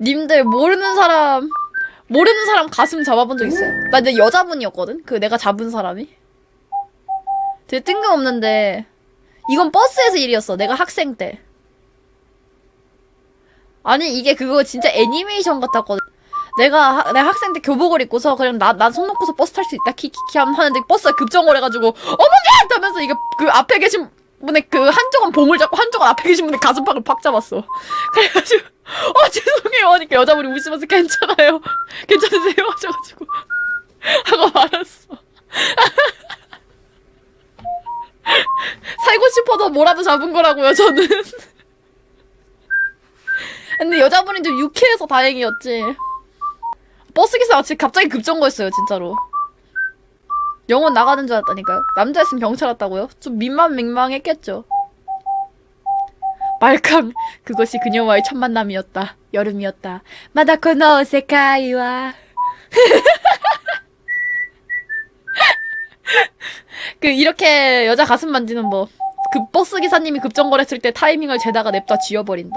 님들 모르는 사람 모르는 사람 가슴 잡아본 적 있어요? 나 근데 여자분이었거든? 그 내가 잡은 사람이 되게 뜬금없는데 이건 버스에서 일이었어 내가 학생 때 아니 이게 그거 진짜 애니메이션 같았거든 내가 하- 내가 학생 때 교복을 입고서 그냥 나난손 놓고서 버스 탈 수 있다 키키키 하는데 버스가 급정거려 가지고 어머니 하면서 이게 그 앞에 계신 분의 그 한쪽은 봉을 잡고 한쪽은 앞에 계신 분의 가슴팍을 팍 잡았어. 그래가지고 어 죄송해요. 하니까 여자분이 웃으면서 괜찮아요. 괜찮으세요? 하셔가지고. 하고 말았어. 살고 싶어도 뭐라도 잡은 거라고요 저는. 근데 여자분이 좀 유쾌해서 다행이었지. 버스 기사가 갑자기 급정거했어요 진짜로 영혼 나가는 줄 알았다니까요. 남자였으면 경찰 왔다고요? 좀 민망 민망했겠죠. 말캉 그것이 그녀와의 첫 만남이었다. 여름이었다. 마다코노 세카이와. 그 이렇게 여자 가슴 만지는 법. 그 버스 기사님이 급정거렸을 때 타이밍을 재다가 냅다 쥐어버린다